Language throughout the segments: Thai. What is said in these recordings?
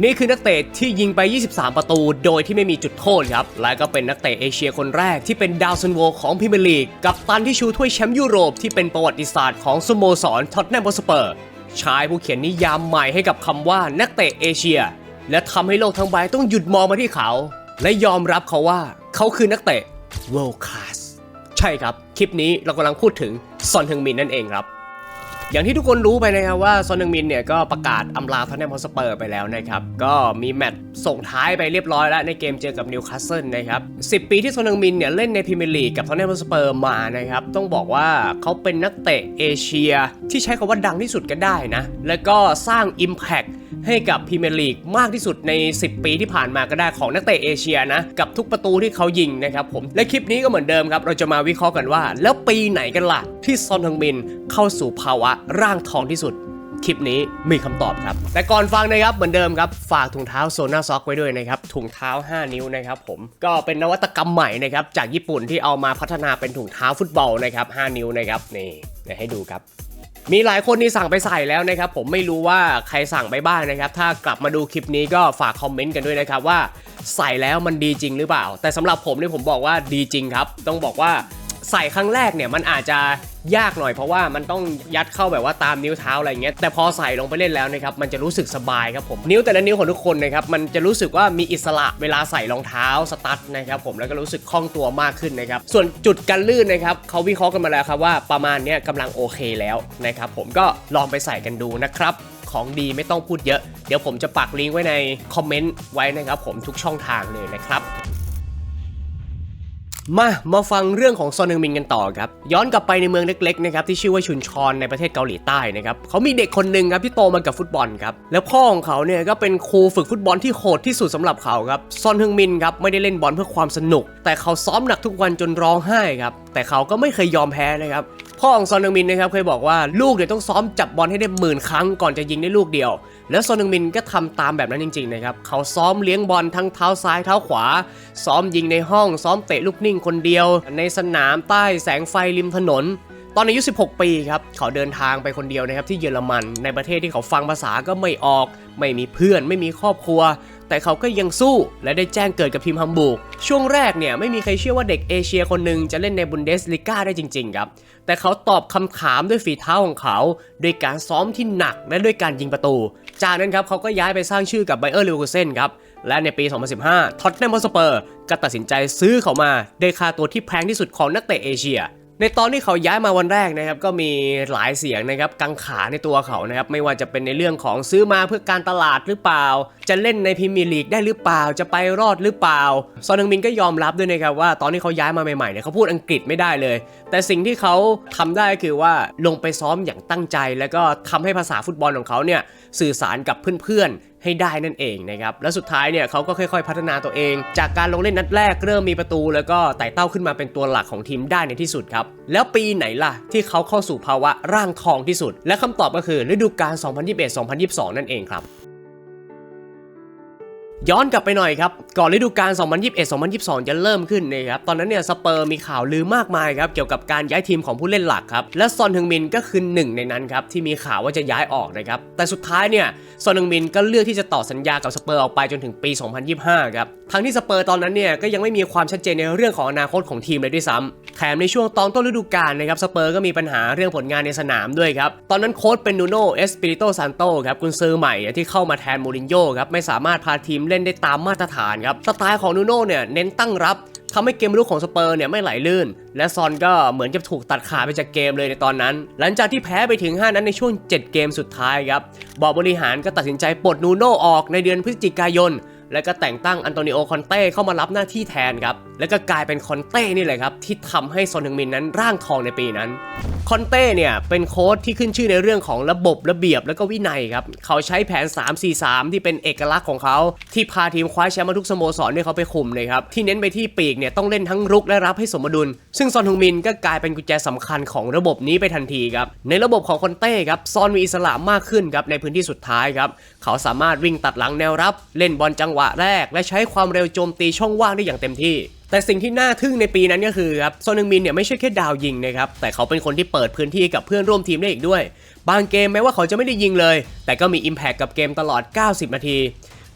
นี่คือนักเตะที่ยิงไป 23 ประตู โดยที่ไม่มีจุดโทษครับ และก็เป็นนักเตะเอเชียคนแรกที่เป็นดาวซันโวของพรีเมียร์ลีก กับตันที่ชูถ้วยแชมป์ยุโรปที่เป็นประวัติศาสตร์ของสโมสรท็อตแนมฮอสเปอร์ ชายผู้เขียนนิยามใหม่ให้กับคำว่านักเตะเอเชีย และทำให้โลกทั้งใบต้องหยุดมองมาที่เขา และยอมรับเขาว่าเขาคือนักเตะ world class ใช่ครับ คลิปนี้เรากำลังพูดถึงซอนเฮงมินนั่นเองครับ อย่างที่ทุกคนรู้ไปนะครับว่าซอนนึงมินเนี่ยก็ประกาศอำลาทอนแนมฮอสเปอร์ไปแล้วนะครับ ก็มีแมตช์ส่งท้ายไปเรียบร้อยแล้วในเกมเจอกับนิวคาสเซิลนะครับ10 ปีที่ซอนนึงมินเนี่ยเล่นในพรีเมียร์ลีกกับทอนแนมฮอสเปอร์มานะครับต้องบอกว่าเขาเป็นนักเตะเอเชียที่ใช้คำว่าดังที่สุดก็ได้นะแล้วก็สร้าง Impact ให้กับพรีเมียร์ลีกมากที่สุดใน 10 ปีที่ผ่านมาก็ได้ของนักเตะเอเชียนะ กับทุกประตูที่เขายิงนะครับผมและคลิปนี้ก็เหมือนเดิมครับ เราจะมาวิเคราะห์กันว่า แล้วปีไหนกันล่ะที่ซอนฮึงมินเข้าสู่ภาวะร่างทองที่สุด คลิปนี้มีคำตอบครับ แต่ก่อนฟังนะครับเหมือนเดิมครับ ฝากถุงเท้าโซน่าซ็อกไว้ด้วยนะครับ ถุงเท้า 5 นิ้วนะครับผมก็เป็นนวัตกรรมใหม่นะครับ จากญี่ปุ่นที่เอามาพัฒนาเป็นถุงเท้าฟุตบอลนะครับ 5 นิ้วนะครับนี่เดี๋ยวให้ดูครับมีหลายคนที่สั่งไปใส่แล้วนะครับ ผมไม่รู้ว่าใครสั่งไปบ้างนะครับ ถ้ากลับมาดูคลิปนี้ก็ฝากคอมเมนต์กันด้วยนะครับว่าใส่แล้วมันดีจริงหรือเปล่า แต่สำหรับผมเนี่ยผมบอกว่าดีจริงครับ ต้องบอกว่า ใส่ครั้งแรกเนี่ยมันอาจจะยากหน่อยเพราะว่ามันต้องยัดเข้าแบบว่าตามนิ้วเท้าอะไรเงี้ยแต่พอใส่ลงไปเล่นแล้วนะครับมันจะรู้สึกสบายครับผมนิ้วแต่ละนิ้วของทุกคนนะครับมันจะรู้สึกว่ามีอิสระเวลาใส่รองเท้าสตั๊ดนะครับผมแล้วก็รู้สึกคล่องตัวมากขึ้นนะครับส่วนจุดกันลื่นนะครับเขาวิเคราะห์กันมาแล้วครับว่าประมาณเนี้ยกำลังโอเคแล้วนะครับผมก็ลองไปใส่กันดูนะครับของดีไม่ต้องพูดเยอะ เดี๋ยวผมจะปักลิงก์ไว้ในคอมเมนต์ไว้นะครับผมทุกช่องทางเลยนะครับ มามาฟังเรื่องของซอนฮึงมินกันต่อครับ ย้อนกลับไปในเมืองเล็กๆนะครับที่ชื่อว่าชุนชอนในประเทศเกาหลีใต้นะครับเขามีเด็กคนหนึ่งครับที่โตมากับฟุตบอลครับแล้วพ่อของเขาเนี่ยก็เป็นครูฝึกฟุตบอลที่โหดที่สุดสำหรับเขาครับซอนฮึงมินครับไม่ได้เล่นบอลเพื่อความสนุก แต่เขาซ้อมหนักทุกวันจนร้องไห้ครับแต่เขาก็ไม่เคยยอมแพ้นะครับพ่อของซอนฮึงมินนะครับเคยบอกว่าลูกเนี่ยต้องซ้อมจับบอลให้ได้หมื่นครั้งก่อนจะยิงได้ลูกเดียว แล้วโซนึงมินก็ทำตามแบบนั้นจริงๆนะครับเขาซ้อมเลี้ยงบอลทั้งเท้าซ้ายเท้าขวา ซ้อมยิงในห้อง ซ้อมเตะลูกนิ่งคนเดียว ในสนามใต้แสงไฟริมถนน ตอนอายุ 16 ปีครับเขาเดินทางไปคนเดียวนะครับที่เยอรมันในประเทศที่เขาฟังภาษาก็ไม่ออก ไม่มีเพื่อนไม่มีครอบครัว แต่เขาก็ยังสู้ และได้แจ้งเกิดกับทีมฮัมบูร์กช่วงแรกเนี่ยไม่มีใครเชื่อว่าเด็กเอเชียคนหนึ่งจะเล่นในบุนเดสลิก้าได้จริงๆครับแต่เขาตอบคำถามด้วยฝีเท้าของเขาด้วยการซ้อมที่หนักและด้วยการยิงประตู จากนั้นครับเขาก็ย้ายไปสร้างชื่อกับไบเออร์เลวคูเซนครับและในปี 2015 ท็อตแนมฮอสเปอร์ก็ตัดสินใจซื้อเขามาด้วยค่าตัวที่แพงที่สุดของนักเตะเอเชีย ในตอนที่เขาย้ายมาวันแรกนะครับก็มีหลายเสียงนะครับกังขาในตัวเขานะครับไม่ว่าจะเป็นในเรื่องของซื้อมาเพื่อการตลาดหรือเปล่า จะเล่นในพรีเมียร์ลีกได้หรือเปล่า จะไปรอดหรือเปล่า ซอนฮึงมินก็ยอมรับด้วยนะครับว่าตอนที่เขาย้ายมาใหม่ๆเนี่ยเขาพูดอังกฤษไม่ได้เลย แต่สิ่งที่เขาทำได้ก็คือว่าลงไปซ้อมอย่างตั้งใจ แล้วก็ทำให้ภาษาฟุตบอลของเขาเนี่ยสื่อสารกับเพื่อนๆ ให้ได้นั่นเองนะครับและสุดท้ายเนี่ยเขาก็ค่อยๆ พัฒนาตัวเอง จากการลงเล่นนัดแรกเริ่มมีประตู แล้วก็ไต่เต้าขึ้นมาเป็นตัวหลักของทีมได้ในที่สุดครับแล้วปีไหนล่ะที่เขาเข้าสู่ภาวะร่างทองที่สุด และคำตอบก็คือฤดูกาล 2021-2022 นั่นเองครับ ย้อนกลับไปหน่อยครับ ก่อนฤดูกาล 2021-2022 จะเริ่มขึ้นนะครับ ตอนนั้นเนี่ยสเปอร์มีข่าวลือมากมายครับ เกี่ยวกับการย้ายทีมของผู้เล่นหลักครับ และซอนฮึงมินก็คือหนึ่งในนั้นครับ ที่มีข่าวว่าจะย้ายออกนะครับ แต่สุดท้ายเนี่ยซอนฮึงมินก็เลือกที่จะต่อสัญญากับสเปอร์ออกไปจนถึงปี 2025 ครับ ทั้งที่สเปอร์ตอนนั้นเนี่ยก็ยังไม่มีความชัดเจนในเรื่องของอนาคตของทีมเลยด้วยซ้ำแถมในช่วงตอนต้นฤดูกาลนะครับสเปอร์ก็มีปัญหาเรื่องผลงานในสนามด้วยครับ ตอนนั้นโค้ชเป็นนูโน่เอสปิริโตซานโตครับกุนซือใหม่ที่เข้ามาแทนมูรินโญ่ครับไม่สามารถพาทีมเล่นได้ตามมาตรฐานครับสไตล์ของนูโน่เนี่ยเน้นตั้งรับทำให้เกมรุกของสเปอร์เนี่ยไม่ไหลลื่น และซอนก็เหมือนจะถูกตัดขาดไปจากเกมเลยในตอนนั้น หลังจากที่แพ้ไปถึง 5 นั้นในช่วง 7 เกมสุดท้ายครับบอร์ดบริหารก็ตัดสินใจปลดนูโน่ออกในเดือนพฤศจิกายน แล้วก็แต่งตั้งอันโตนิโอคอนเต้เข้ามารับหน้าที่แทนครับ แล้วก็กลายเป็นคอนเต้นี่แหละครับที่ทำให้ซอนฮึงมินนั้นร่างทองในปีนั้นคอนเต้เนี่ยเป็นโค้ชที่ขึ้นชื่อในเรื่องของระบบระเบียบแล้วก็วินัยครับ เขาใช้แผน 3-4-3 ที่เป็นเอกลักษณ์ของเขา ที่พาทีมคว้าแชมป์มาทุกสโมสรที่เขาไปคุมเลยครับ ที่เน้นไปที่ปีกเนี่ยต้องเล่นทั้งรุกและรับให้สมดุล ซึ่งซอนฮงมินก็กลายเป็นกุญแจสำคัญของระบบนี้ไปทันทีครับ ในระบบของคอนเต้ครับซอนมีอิสระมากขึ้นครับในพื้นที่สุดท้ายครับเขาสามารถวิ่งตัดหลังแนวรับ เล่นบอลจังหวะแรก และใช้ความเร็วโจมตีช่องว่างได้อย่างเต็มที่ แต่สิ่งที่น่าทึ่งในปีนั้นก็คือครับซอนฮึงมินเนี่ยไม่ใช่แค่ดาวยิงนะครับแต่เขาเป็นคนที่เปิดพื้นที่กับเพื่อนร่วมทีมได้อีกด้วย บางเกมแม้ว่าเขาจะไม่ได้ยิงเลย แต่ก็มี Impact กับเกมตลอด 90 นาที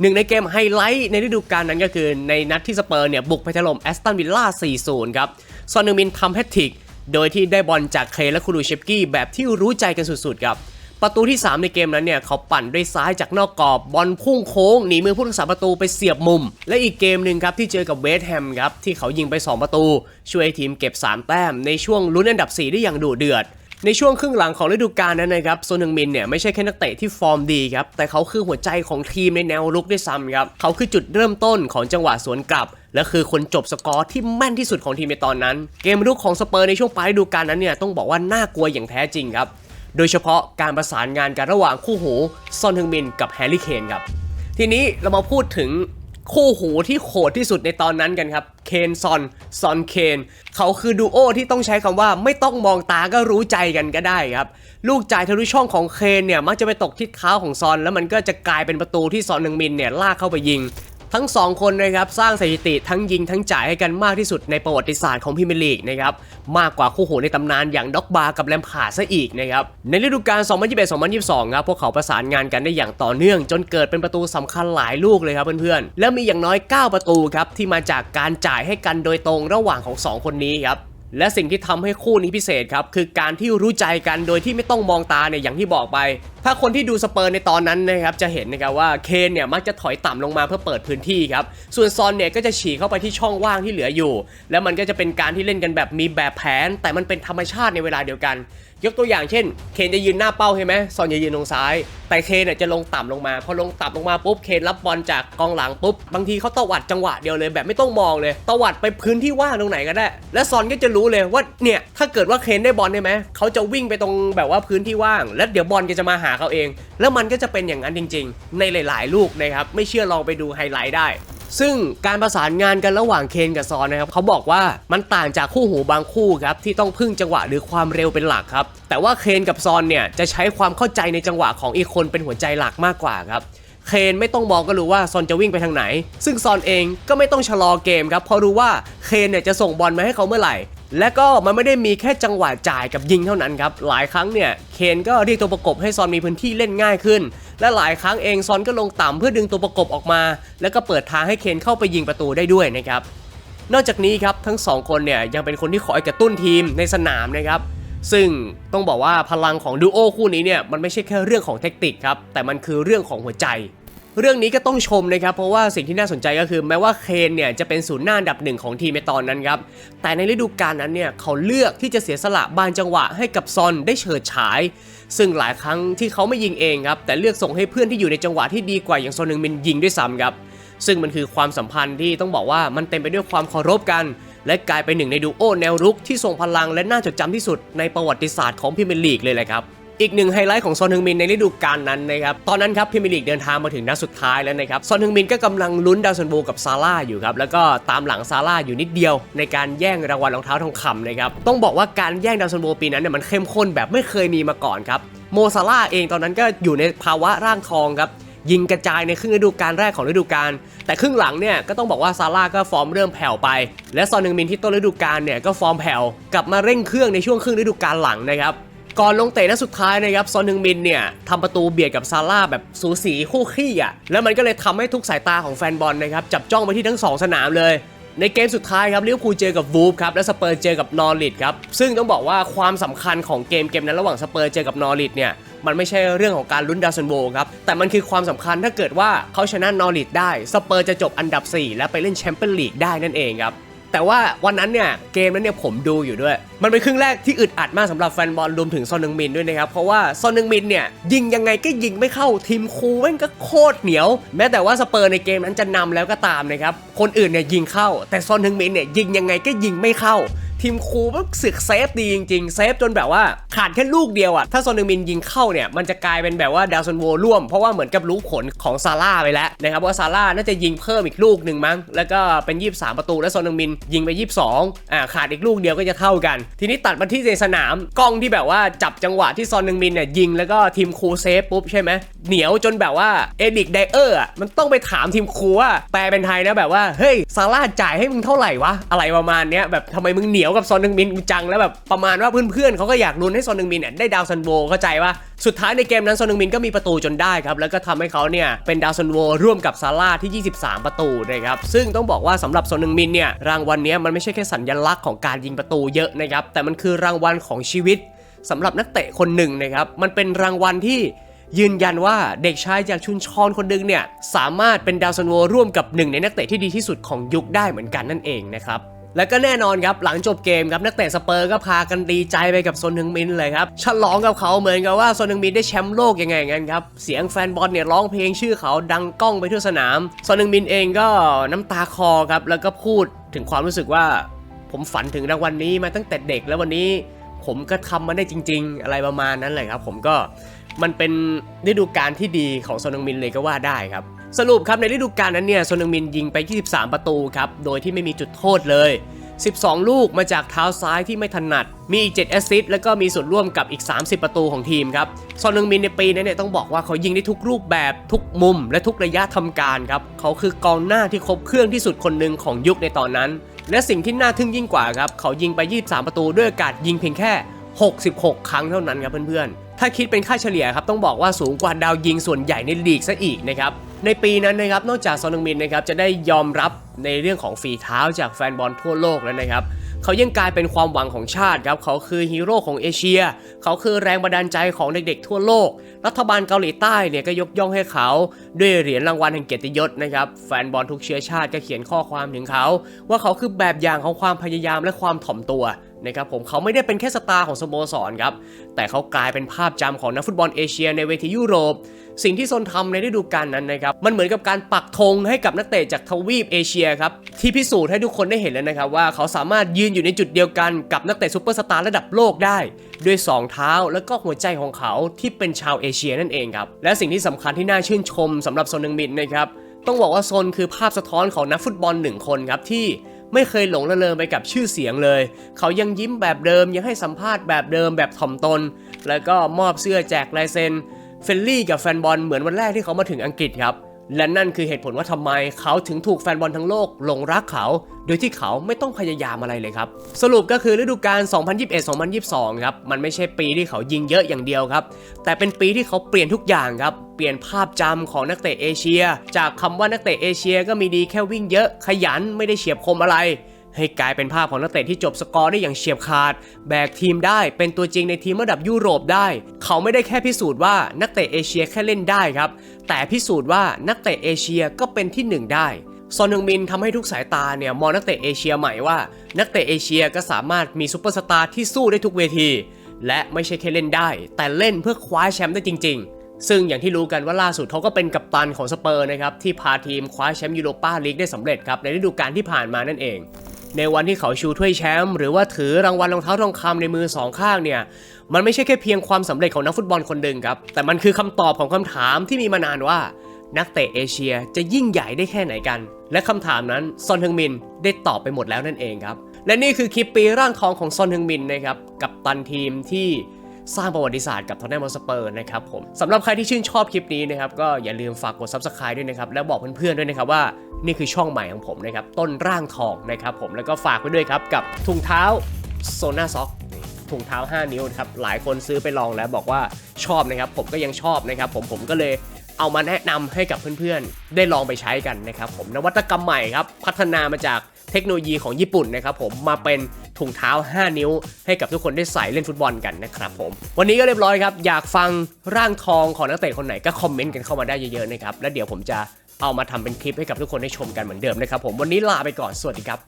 หนึ่งในเกมไฮไลท์ในฤดูกาลนั้นก็คือในนัดที่สเปอร์เนี่ยบุกไปถล่มแอสตันวิลล่า 4-0 ครับซอนนึงมินทำแฮตทริก โดยที่ได้บอลจากเคและคูรูเชฟกี้แบบที่รู้ใจกันสุดๆครับ ประตูที่ 3 ในเกมนั้นเนี่ยเขาปั่นด้วยซ้ายจากนอกกรอบบอลพุ่งโค้งหนีมือผู้รักษาประตูไปเสียบมุม และอีกเกมหนึ่งครับที่เจอกับเวสต์แฮมครับที่เขายิงไป 2 ประตู ช่วยทีมเก็บ 3 แต้มในช่วงลุ้นอันดับ 4 ได้อย่างดุเดือดในช่วงครึ่งหลังของฤดูกาลนั้นนะครับโซนึงมินเนี่ยไม่ใช่แค่นักเตะที่ฟอร์มดีครับแต่เขาคือหัวใจของทีมในแนวรุกด้วยซ้ำครับเขาคือจุดเริ่มต้นของจังหวะสวนกลับ และคือคนจบสกอร์ที่แม่นที่สุดของทีมในตอนนั้น เกมรุกของสเปอร์ในช่วงปลายฤดูกาลนั้นเนี่ยต้องบอกว่าน่ากลัวอย่างแท้จริงครับ โดยเฉพาะการประสานงานกันระหว่างคู่หูซอนฮึงมินกับแฮร์รี่เคนครับ ทีนี้เรามาพูดถึงคู่หูที่โหดที่สุดในตอนนั้นกันครับ เคนซอน ซอนเคน เขาคือดูโอที่ต้องใช้คำว่าไม่ต้องมองตาก็รู้ใจกันก็ได้ครับ ลูกจ่ายทะลุช่องของเคนเนี่ยมักจะไปตกที่เท้าของซอน แล้วมันก็จะกลายเป็นประตูที่ซอนฮึงมินเนี่ยลากเข้าไปยิง ทั้ง 2 คนนะครับสร้างสถิติทั้งยิงทั้งจ่ายให้กันมากที่สุดในประวัติศาสตร์ของพรีเมียร์ลีกนะครับมากกว่าคู่หูในตำนานอย่างด็อกบากับแลมพาซะอีกนะครับในฤดูกาล 2021-2022 ครับพวกเขาประสานงานกันได้อย่างต่อเนื่อง จนเกิดเป็นประตูสำคัญหลายลูกเลยครับเพื่อนๆและมีอย่างน้อย 9 ประตูครับที่มาจากการจ่ายให้กันโดยตรงระหว่างของ 2 คนนี้ครับ และสิ่งที่ทำให้คู่นี้พิเศษครับ คือการที่รู้ใจกันโดยที่ไม่ต้องมองตาเนี่ยอย่างที่บอกไป ถ้าคนที่ดูสเปอร์ในตอนนั้นนะครับจะเห็นนะครับว่าเคนเนี่ยมักจะถอยต่ำลงมาเพื่อเปิดพื้นที่ครับ ส่วนซอนเนี่ยก็จะฉีกเข้าไปที่ช่องว่างที่เหลืออยู่ แล้วมันก็จะเป็นการที่เล่นกันแบบมีแบบแผน แต่มันเป็นธรรมชาติในเวลาเดียวกันยกตัวอย่างเช่น เคนจะยืนหน้าเป้าใช่ไหมซอนจะยืนตรงซ้าย แต่เคนเนี่ยจะลงต่ำลงมา พอลงต่ำลงมาปุ๊บเคนรับบอลจากกองหลังปุ๊บบางทีเขาตวัดจังหวะเดียวเลยแบบไม่ต้องมองเลยตวัดไปพื้นที่ว่างตรงไหนก็ได้ และซอนก็จะรู้เลยว่าเนี่ยถ้าเกิดว่าเคนได้บอลได้ไหมเขาจะวิ่งไปตรงแบบว่าพื้นที่ว่าง แล้วเดี๋ยวบอลก็จะมาหาเขาเอง แล้วมันก็จะเป็นอย่างนั้นจริง ๆ ในหลาย ๆ ลูกนะครับไม่เชื่อลองไปดูไฮไลท์ได้ซึ่งการประสานงานกันระหว่างเคนกับซอนนะครับเขาบอกว่ามันต่างจากคู่หูบางคู่ครับที่ต้องพึ่งจังหวะหรือความเร็วเป็นหลักครับ แต่ว่าเคนกับซอนเนี่ยจะใช้ความเข้าใจในจังหวะของอีกคนเป็นหัวใจหลักมากกว่าครับเคนไม่ต้องมองก็รู้ว่าซอนจะวิ่งไปทางไหน ซึ่งซอนเองก็ไม่ต้องชะลอเกมครับเพราะรู้ว่าเคนเนี่ยจะส่งบอลมาให้เขาเมื่อไหร่ และก็มันไม่ได้มีแค่จังหวะจ่ายกับยิงเท่านั้นครับ หลายครั้งเนี่ยเคนก็เรียกตัวประกบให้ซอนมีพื้นที่เล่นง่ายขึ้น และหลายครั้งเองซอนก็ลงต่ำเพื่อดึงตัวประกบออกมา แล้วก็เปิดทางให้เคนเข้าไปยิงประตูได้ด้วยนะครับ นอกจากนี้ครับทั้งสองคนเนี่ยยังเป็นคนที่คอยกระตุ้นทีมในสนามนะครับ ซึ่งต้องบอกว่าพลังของดูโอคู่นี้เนี่ยมันไม่ใช่แค่เรื่องของเทคนิคครับแต่มันคือเรื่องของหัวใจ เรื่องนี้ก็ต้องชมนะครับ เพราะว่าสิ่งที่น่าสนใจก็คือ แม้ว่าเคนเนี่ยจะเป็นศูนย์หน้าดับหนึ่งของทีมในตอนนั้นครับ แต่ในฤดูกาลนั้นเนี่ยเขาเลือกที่จะเสียสละบางจังหวะให้กับซอนได้เฉิดฉาย ซึ่งหลายครั้งที่เขาไม่ยิงเองครับแต่เลือกส่งให้เพื่อนที่อยู่ในจังหวะที่ดีกว่าอย่างซอนหนึ่งมินยิงด้วยซ้ำครับซึ่งมันคือความสัมพันธ์ที่ต้องบอกว่ามันเต็มไปด้วยความเคารพกัน และกลายเป็นหนึ่งในดูโอแนวรุกที่ทรงพลังและน่าจดจำที่สุดในประวัติศาสตร์ของพรีเมียร์ลีกเลยแหละครับ อีกหนึ่งไฮไลท์ของซอนฮึงมินในฤดูกาลนั้นนะครับ ตอนนั้นครับพรีเมียร์ลีกเดินทางมาถึงนัดสุดท้ายแล้วนะครับ ซอนฮึงมินก็กำลังลุ้นดาวซันโบกับซาร่าอยู่ครับ แล้วก็ตามหลังซาร่าอยู่นิดเดียว ในการแย่งรางวัลรองเท้าทองคำนะครับ ต้องบอกว่าการแย่งดาวซันโบปีนั้นเนี่ยมันเข้มข้นแบบไม่เคยมีมาก่อนครับ โมซาร่าเองตอนนั้นก็อยู่ในภาวะร่างทองครับยิงกระจายในครึ่งฤดูกาลแรกของฤดูกาล แต่ครึ่งหลังเนี่ยก็ต้องบอกว่าซาร่าก็ฟอร์มเริ่มแผ่วไป และซอนนึงมินที่ต้นฤดูกาลเนี่ยก็ฟอร์มแผ่วกลับมาเร่งเครื่องในช่วงครึ่งฤดูกาลหลังนะครับ ก่อนลงเตะนัดสุดท้ายนะครับซอนนึงมินเนี่ยทำประตูเบียดกับซาร่าแบบสูสีคู่ขี้อะแล้วมันก็เลยทำให้ทุกสายตาของแฟนบอลนะครับจับจ้องไปที่ทั้งสองสนามเลยในเกมสุดท้ายครับลิเวอร์พูลเจอกับวูฟครับและสเปอร์เจอกับนอริทครับซึ่งต้องบอกว่าความสำคัญของเกมเกมนั้นระหว่างสเปอร์เจอกับนอริทเนี่ยมันไม่ใช่เรื่องของการลุ้นดาวซันโบครับแต่มันคือความสำคัญถ้าเกิดว่าเขาชนะนอริทได้สเปอร์จะจบอันดับ 4 และไปเล่นแชมเปี้ยนลีกได้นั่นเองครับ แต่ว่าวันนั้นเนี่ยเกมนั้นเนี่ยผมดูอยู่ด้วย มันเป็นครึ่งแรกที่อึดอัดมากสำหรับแฟนบอลรวมถึงซอนนึงมินด้วยนะครับ เพราะว่าซอนนึงมินเนี่ยยิงยังไงก็ยิงไม่เข้าทีมคูแม่งก็โคตรเหนียว แม้แต่ว่าสเปอร์ในเกมนั้นจะนำแล้วก็ตามนะครับคนอื่นเนี่ยยิงเข้า แต่ซอนนึงมินเนี่ยยิงยังไงก็ยิงไม่เข้า ทีมครูมันสึกเซฟดีจริงๆ เซฟจนแบบว่าขาดแค่ลูกเดียวอะถ้าซอนนึงมินยิงเข้าเนี่ย มันจะกลายเป็นแบบว่าดาวซันโวร่วม เพราะว่าเหมือนกับรู้ผลของซาร่าไปแล้วนะครับว่าซาร่าน่าจะยิงเพิ่มอีกลูกหนึ่งมั้ง แล้วก็เป็น 23 ประตู แล้วซอนนึงมินยิงไป 22อ่าขาดอีกลูกเดียวก็จะเท่ากัน ทีนี้ตัดมาที่ในสนามกล้องที่แบบว่าจับจังหวะที่ซอนนึงมินเนี่ยยิงแล้วก็ทีมครูเซฟปุ๊บใช่ไหมเหนียวจนแบบว่าเอดิกไดเออร์อะมันต้องไปถามทีมครูว่าแปลเป็นไทยนะแบบว่าเฮ้ยซาร่าจ่ายให้มึงเท่าไหร่วะอะไรประมาณเนี้ยแบบทำไมมึงเหนียวยวกับซอนนึงมินจังแล้วแบบประมาณว่าเพื่อนๆเขาก็อยากลุ้นให้ซอนนึงมินเนี่ยได้ดาวซันโวเข้าใจว่าสุดท้ายในเกมนั้นซอนนึงมินก็มีประตูจนได้ครับแล้วก็ทำให้เขาเนี่ยเป็นดาวซันโวร่วมกับซาร่าที่ 23 ประตูนะครับซึ่งต้องบอกว่าสำหรับซอนนึงมินเนี่ยรางวัลนี้มันไม่ใช่แค่สัญลักษณ์ของการยิงประตูเยอะนะครับแต่มันคือรางวัลของชีวิตสำหรับนักเตะคนหนึ่งนะครับมันเป็นรางวัลที่ยืนยันว่าเด็กชายจากชุนชอนคนหนึงเนี่ยสามารถเป็นดาวซันโวร่วมกับหนึ่งในนักเตะที่ดีที่สุดของยุคได้เหมือนกันนั่นเองนะครับ และก็แน่นอนครับหลังจบเกมครับนักเตะสเปอร์ก็พากันดีใจไปกับซนฮึงมินเลยครับฉลองกับเขาเหมือนกับว่าซนฮึงมินได้แชมป์โลกยังไงงั้นครับเสียงแฟนบอลเนี่ยร้องเพลงชื่อเขาดังก้องไปทั่วสนามซนฮึงมินเองก็น้ำตาคอครับแล้วก็พูดถึงความรู้สึกว่า ผมฝันถึงรางวัลนี้มาตั้งแต่เด็กแล้ววันนี้ผมก็ทำมาได้จริง ๆ อะไรประมาณนั้นเลยครับ ผมก็มันเป็นฤดูกาลที่ดีของโซนงมินเลยก็ว่าได้ครับ สรุปครับในฤดูกาลนั้นเนี่ยโซนงมินยิงไป 23 ประตูครับ โดยที่ไม่มีจุดโทษเลย 12 ลูกมาจากเท้าซ้ายที่ไม่ถนัด มีอีก 7 แอสซิสต์แล้วก็มีส่วนร่วมกับอีก 30 ประตูของทีมครับซอนนึงมินในปีนั้นเนี่ยต้องบอกว่าเขายิงได้ทุกรูปแบบทุกมุม และทุกระยะทำการครับ เขาคือกองหน้าที่ครบเครื่องที่สุดคนหนึ่งของยุคในตอนนั้น และสิ่งที่น่าทึ่งยิ่งกว่าครับเขายิงไป 23 ประตูด้วยกาสยิงเพียงแค่ 66 ครั้งเท่านั้นครับเพื่อนๆถ้าคิดเป็นค่าเฉลี่ยครับต้องบอกว่าสูงกว่าดาวยิงส่วนใหญ่ในลีกซะอีกนะครับ ในปีนั้นนะครับนอกจากซอนนึงมินนะครับจะได้ยอมรับในเรื่องของฝีเท้าจากแฟนบอลทั่วโลกแล้วนะครับเขายังกลายเป็นความหวังของชาติครับเขาคือฮีโร่ของเอเชีย เขาคือแรงบันดาลใจของเด็กๆ ทั่วโลก รัฐบาลเกาหลีใต้เนี่ยก็ยกย่องให้เขา ด้วยเหรียญรางวัลแห่งเกียรติยศนะครับแฟนบอลทุกเชื้อชาติก็เขียนข้อความถึงเขา ว่าเขาคือแบบอย่างของความพยายามและความถ่อมตัว นะครับผมเขาไม่ได้เป็นแค่สตาร์ของสโมสรครับ แต่เขากลายเป็นภาพจำของนักฟุตบอลเอเชียในเวทียุโรป สิ่งที่ซนทำในฤดูกาลนั้นนะครับ มันเหมือนกับการปักธงให้กับนักเตะจากทวีปเอเชียครับ ที่พิสูจน์ให้ทุกคนได้เห็นแล้วนะครับว่าเขาสามารถยืนอยู่ในจุดเดียวกันกับนักเตะซูเปอร์สตาร์ระดับโลกได้ ด้วยสองเท้าแล้วก็หัวใจของเขาที่เป็นชาวเอเชียนั่นเองครับ และสิ่งที่สำคัญที่น่าชื่นชมสำหรับโซนนึงมินนะครับ ต้องบอกว่าโซนคือภาพสะท้อนของนักฟุตบอลหนึ่งคนครับที่ ไม่เคยหลงระเริงไปกับชื่อเสียงเลย เขายังยิ้มแบบเดิมยังให้สัมภาษณ์แบบเดิมแบบถ่อมตน แล้วก็มอบเสื้อแจกลายเซ็นเฟลลี่กับแฟนบอลเหมือนวันแรกที่เขามาถึงอังกฤษครับ และนั่นคือเหตุผลว่าทำไมเขาถึงถูกแฟนบอลทั้งโลกหลงรักเขา โดยที่เขาไม่ต้องพยายามอะไรเลยครับ สรุปก็คือฤดูกาล 2021-2022 ครับ มันไม่ใช่ปีที่เขายิงเยอะอย่างเดียวครับ แต่เป็นปีที่เขาเปลี่ยนทุกอย่างครับ เปลี่ยนภาพจำของนักเตะเอเชีย จากคำว่านักเตะเอเชียก็มีดีแค่วิ่งเยอะขยันไม่ได้เฉียบคมอะไร ให้กลายเป็นภาพของนักเตะที่จบสกอร์ได้อย่างเฉียบขาด แบกทีมได้เป็นตัวจริงในทีมระดับยุโรปได้ เขาไม่ได้แค่พิสูจน์ว่านักเตะเอเชียแค่เล่นได้ครับ แต่พิสูจน์ว่านักเตะเอเชียก็เป็นที่หนึ่งได้ซอนฮึงมินทำให้ทุกสายตาเนี่ยมองนักเตะเอเชียใหม่ว่า นักเตะเอเชียก็สามารถมีซูเปอร์สตาร์ที่สู้ได้ทุกเวที และไม่ใช่แค่เล่นได้ แต่เล่นเพื่อคว้าแชมป์ได้จริง ๆ ซึ่งอย่างที่รู้กันว่าล่าสุดเขาก็เป็นกัปตันของสเปอร์นะครับที่พาทีมคว้าแชมป์ยูโรปาลีกได้สำเร็จครับในฤดูกาลที่ผ่านมานั่นเอง ในวันที่เขาชูถ้วยแชมป์หรือว่าถือรางวัลรองเท้าทองคำในมือสองข้างเนี่ยมันไม่ใช่แค่เพียงความสำเร็จของนักฟุตบอลคนหนึ่งครับ แต่มันคือคำตอบของคำถามที่มีมานานว่า นักเตะเอเชียจะยิ่งใหญ่ได้แค่ไหนกัน และคำถามนั้นซอนฮึงมินได้ตอบไปหมดแล้วนั่นเองครับและนี่คือคลิปปีร่างทองของซอนฮึงมินนะครับกับตันทีมที่ สร้างประวัติศาสตร์กับทอนแนมอสเปอร์นะครับผมสำหรับใครที่ชื่นชอบคลิปนี้นะครับก็อย่าลืมฝากกด subscribe ด้วยนะครับแล้วบอกเพื่อนๆด้วยนะครับว่านี่คือช่องใหม่ของผมนะครับต้นร่างทองนะครับผมแล้วก็ฝากไว้ด้วยครับกับถุงเท้าโซน่าซ็อกถุงเท้า 5 นิ้วนะครับหลายคนซื้อไปลองแล้วบอกว่าชอบนะครับผมก็ยังชอบนะครับผมผมก็เลยเอามาแนะนำให้กับเพื่อนๆ ได้ลองไปใช้กันนะครับผมนวัตกรรมใหม่ครับ พัฒนามาจากเทคโนโลยีของญี่ปุ่นนะครับผมมาเป็น ถุงเท้า 5 นิ้ว ให้กับทุกคนได้ใส่เล่นฟุตบอลกันนะครับผม วันนี้ก็เรียบร้อยครับ อยากฟังร่างทองของนักเตะคนไหนก็คอมเมนต์กันเข้ามาได้เยอะๆนะครับ แล้วเดี๋ยวผมจะเอามาทำเป็นคลิปให้กับทุกคนได้ชมกันเหมือนเดิมนะครับผม วันนี้ลาไปก่อน สวัสดีครับ